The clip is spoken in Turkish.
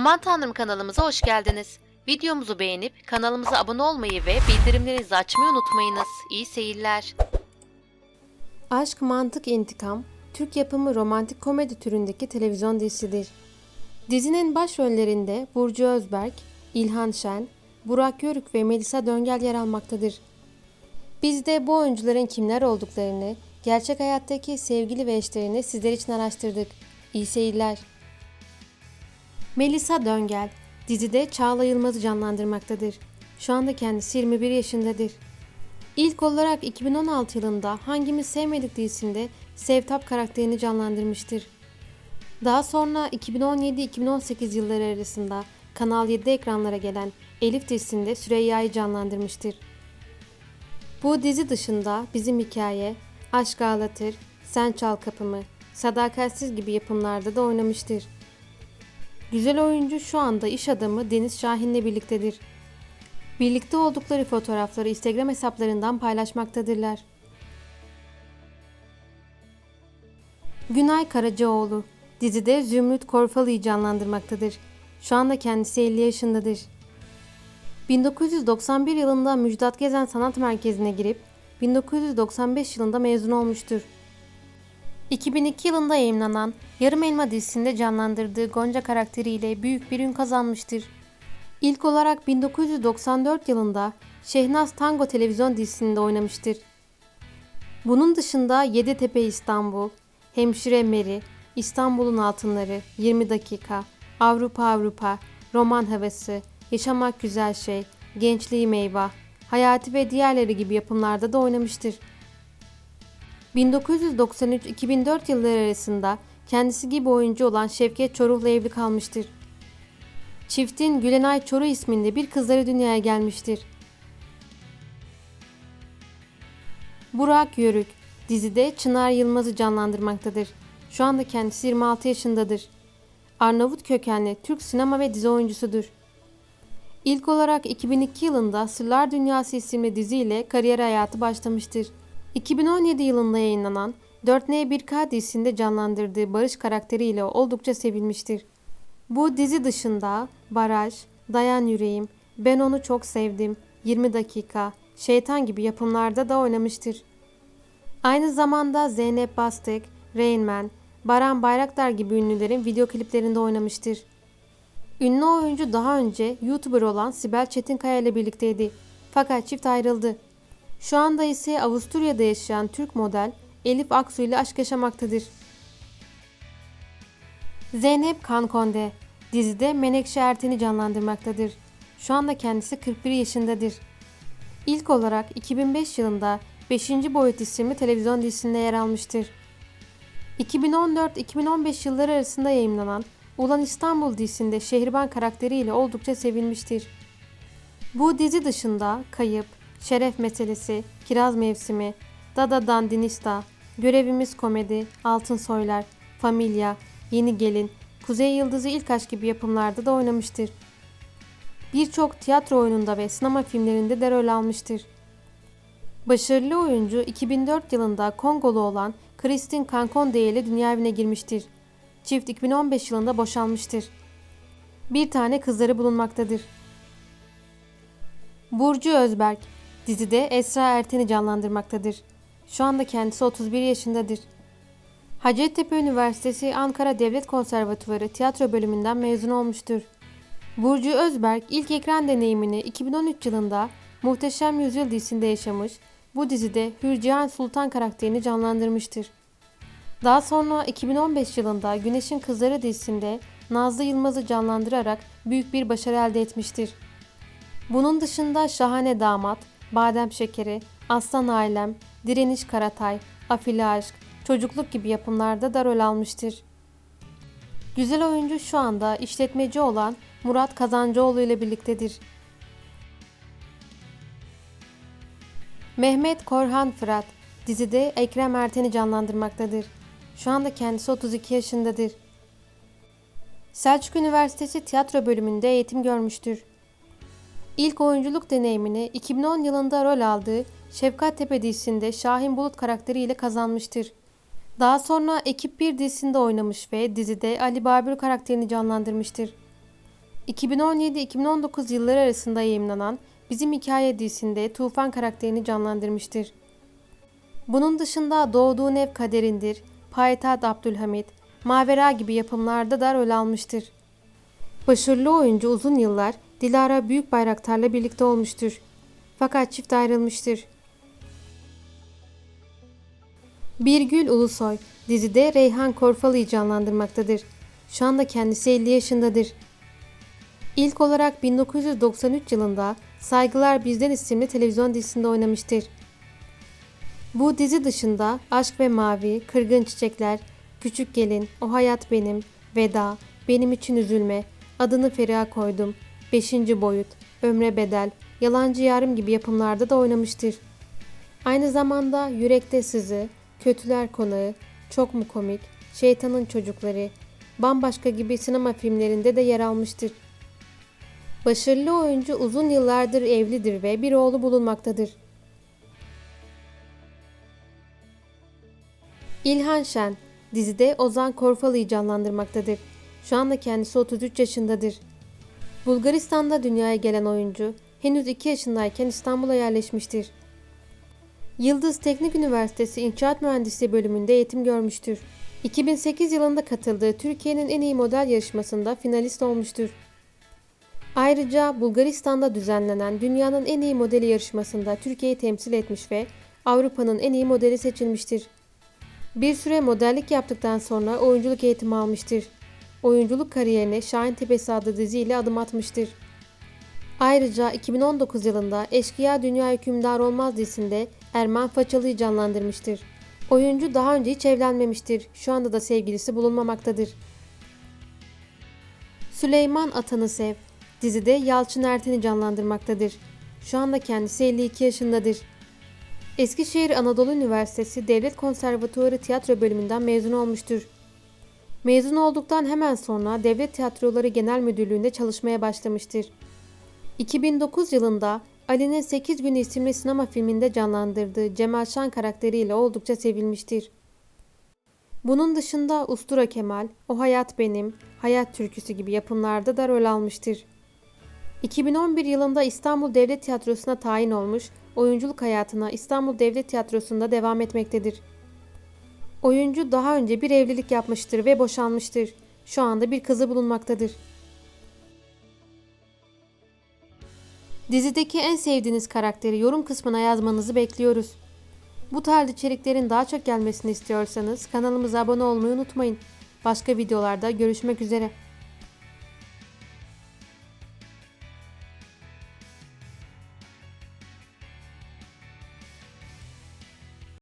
Aman Tanrım kanalımıza hoş geldiniz. Videomuzu beğenip kanalımıza abone olmayı ve bildirimlerinizi açmayı unutmayınız. İyi seyirler. Aşk, Mantık, İntikam, Türk yapımı romantik komedi türündeki televizyon dizisidir. Dizinin başrollerinde Burcu Özberk, İlhan Şen, Burak Yörük ve Melisa Döngel yer almaktadır. Biz de bu oyuncuların kimler olduklarını, gerçek hayattaki sevgili ve eşlerini sizler için araştırdık. İyi seyirler. Melisa Döngel, dizide Çağla Yılmaz'ı canlandırmaktadır. Şu anda kendisi 21 yaşındadır. İlk olarak 2016 yılında Hangimiz Sevmedik dizisinde Sevtap karakterini canlandırmıştır. Daha sonra 2017-2018 yılları arasında Kanal 7'de ekranlara gelen Elif dizisinde Süreyya'yı canlandırmıştır. Bu dizi dışında Bizim Hikaye, Aşk Ağlatır, Sen Çal Kapımı, Sadakatsiz gibi yapımlarda da oynamıştır. Güzel oyuncu şu anda iş adamı Deniz Şahin'le birliktedir. Birlikte oldukları fotoğrafları Instagram hesaplarından paylaşmaktadırlar. Günay Karacaoğlu dizide Zümrüt Korfalı'yı canlandırmaktadır. Şu anda kendisi 50 yaşındadır. 1991 yılında Müjdat Gezen Sanat Merkezi'ne girip 1995 yılında mezun olmuştur. 2002 yılında yayımlanan Yarım Elma dizisinde canlandırdığı Gonca karakteriyle büyük bir ün kazanmıştır. İlk olarak 1994 yılında Şehnaz Tango televizyon dizisinde oynamıştır. Bunun dışında Yeditepe İstanbul, Hemşire Meri, İstanbul'un Altınları, 20 Dakika, Avrupa Avrupa, Roman Havası, Yaşamak Güzel Şey, Gençliğim Eyvah, Hayati ve diğerleri gibi yapımlarda da oynamıştır. 1993-2004 yılları arasında kendisi gibi oyuncu olan Şevket Çoruh'la evli kalmıştır. Çiftin Gülenay Çoruh isminde bir kızları dünyaya gelmiştir. Burak Yörük dizide Çınar Yılmaz'ı canlandırmaktadır. Şu anda kendisi 26 yaşındadır. Arnavut kökenli Türk sinema ve dizi oyuncusudur. İlk olarak 2002 yılında Sırlar Dünyası isimli diziyle kariyer hayatı başlamıştır. 2017 yılında yayınlanan 4N1K dizisinde canlandırdığı Barış karakteriyle oldukça sevilmiştir. Bu dizi dışında Baraj, Dayan Yüreğim, Ben Onu Çok Sevdim, 20 Dakika, Şeytan gibi yapımlarda da oynamıştır. Aynı zamanda Zeynep Bastık, Rain Man, Baran Bayraktar gibi ünlülerin video kliplerinde oynamıştır. Ünlü oyuncu daha önce YouTuber olan Sibel Çetinkaya ile birlikteydi. Fakat çift ayrıldı. Şu anda ise Avusturya'da yaşayan Türk model Elif Aksu ile aşk yaşamaktadır. Zeynep Kankonde dizide Menekşe Erten'i canlandırmaktadır. Şu anda kendisi 41 yaşındadır. İlk olarak 2005 yılında 5. Boyut isimli televizyon dizisinde yer almıştır. 2014-2015 yılları arasında yayımlanan Ulan İstanbul dizisinde Şehriban karakteriyle oldukça sevilmiştir. Bu dizi dışında Kayıp, Şeref Meselesi, Kiraz Mevsimi, Dada Dandinista, Görevimiz Komedi, Altın Soylar, Familya, Yeni Gelin, Kuzey Yıldızı İlk Aşk gibi yapımlarda da oynamıştır. Birçok tiyatro oyununda ve sinema filmlerinde de rol almıştır. Başarılı oyuncu 2004 yılında Kongolu olan Kristin Kankonde ile dünya evine girmiştir. Çift 2015 yılında boşanmıştır. Bir tane kızları bulunmaktadır. Burcu Özberk dizide Esra Erten'i canlandırmaktadır. Şu anda kendisi 31 yaşındadır. Hacettepe Üniversitesi Ankara Devlet Konservatuvarı tiyatro bölümünden mezun olmuştur. Burcu Özberk ilk ekran deneyimini 2013 yılında Muhteşem Yüzyıl dizisinde yaşamış, bu dizide Hürcihan Sultan karakterini canlandırmıştır. Daha sonra 2015 yılında Güneşin Kızları dizisinde Nazlı Yılmaz'ı canlandırarak büyük bir başarı elde etmiştir. Bunun dışında Şahane Damat, Badem Şekeri, Aslan Ailem, Direniş Karatay, Afili Aşk, Çocukluk gibi yapımlarda da rol almıştır. Güzel oyuncu şu anda işletmeci olan Murat Kazancıoğlu ile birliktedir. Mehmet Korhan Fırat dizide Ekrem Erten'i canlandırmaktadır. Şu anda kendisi 32 yaşındadır. Selçuk Üniversitesi tiyatro bölümünde eğitim görmüştür. İlk oyunculuk deneyimini 2010 yılında rol aldığı Şefkat Tepe dizisinde Şahin Bulut karakteriyle kazanmıştır. Daha sonra Ekip 1 dizisinde oynamış ve dizide Ali Babür karakterini canlandırmıştır. 2017-2019 yılları arasında yayımlanan Bizim Hikaye dizisinde Tufan karakterini canlandırmıştır. Bunun dışında Doğduğun Ev Kaderindir, Payitaht Abdülhamit, Mavera gibi yapımlarda da rol almıştır. Başarılı oyuncu uzun yıllar Dilara Büyükbayraktar'la birlikte olmuştur. Fakat çift ayrılmıştır. Birgül Ulusoy dizide Reyhan Korfalı'yı canlandırmaktadır. Şu anda kendisi 50 yaşındadır. İlk olarak 1993 yılında Saygılar Bizden isimli televizyon dizisinde oynamıştır. Bu dizi dışında Aşk ve Mavi, Kırgın Çiçekler, Küçük Gelin, O Hayat Benim, Veda, Benim İçin Üzülme, Adını Feriha Koydum, Beşinci Boyut, Ömre Bedel, Yalancı Yarım gibi yapımlarda da oynamıştır. Aynı zamanda Yürekte Sızı, Kötüler Konağı, Çok Mu Komik, Şeytanın Çocukları, Bambaşka gibi sinema filmlerinde de yer almıştır. Başarılı oyuncu uzun yıllardır evlidir ve bir oğlu bulunmaktadır. İlhan Şen dizide Ozan Korfalı'yı canlandırmaktadır. Şu anda kendisi 33 yaşındadır. Bulgaristan'da dünyaya gelen oyuncu henüz 2 yaşındayken İstanbul'a yerleşmiştir. Yıldız Teknik Üniversitesi İnşaat Mühendisliği bölümünde eğitim görmüştür. 2008 yılında katıldığı Türkiye'nin en iyi model yarışmasında finalist olmuştur. Ayrıca Bulgaristan'da düzenlenen dünyanın en iyi modeli yarışmasında Türkiye'yi temsil etmiş ve Avrupa'nın en iyi modeli seçilmiştir. Bir süre modellik yaptıktan sonra oyunculuk eğitimi almıştır. Oyunculuk kariyerine Şahin Tepesi adlı diziyle adım atmıştır. Ayrıca 2019 yılında Eşkıya Dünya Hükümdar Olmaz dizisinde Erman Façalı'yı canlandırmıştır. Oyuncu daha önce hiç evlenmemiştir. Şu anda da sevgilisi bulunmamaktadır. Süleyman Atanısev dizide Yalçın Erten'i canlandırmaktadır. Şu anda kendisi 52 yaşındadır. Eskişehir Anadolu Üniversitesi Devlet Konservatuarı Tiyatro bölümünden mezun olmuştur. Mezun olduktan hemen sonra Devlet Tiyatroları Genel Müdürlüğü'nde çalışmaya başlamıştır. 2009 yılında Ali'nin 8 Günü isimli sinema filminde canlandırdığı Cemal Şan karakteriyle oldukça sevilmiştir. Bunun dışında Ustura Kemal, O Hayat Benim, Hayat Türküsü gibi yapımlarda da rol almıştır. 2011 yılında İstanbul Devlet Tiyatrosu'na tayin olmuş, oyunculuk hayatına İstanbul Devlet Tiyatrosu'nda devam etmektedir. Oyuncu daha önce bir evlilik yapmıştır ve boşanmıştır. Şu anda bir kızı bulunmaktadır. Dizideki en sevdiğiniz karakteri yorum kısmına yazmanızı bekliyoruz. Bu tarz içeriklerin daha çok gelmesini istiyorsanız kanalımıza abone olmayı unutmayın. Başka videolarda görüşmek üzere.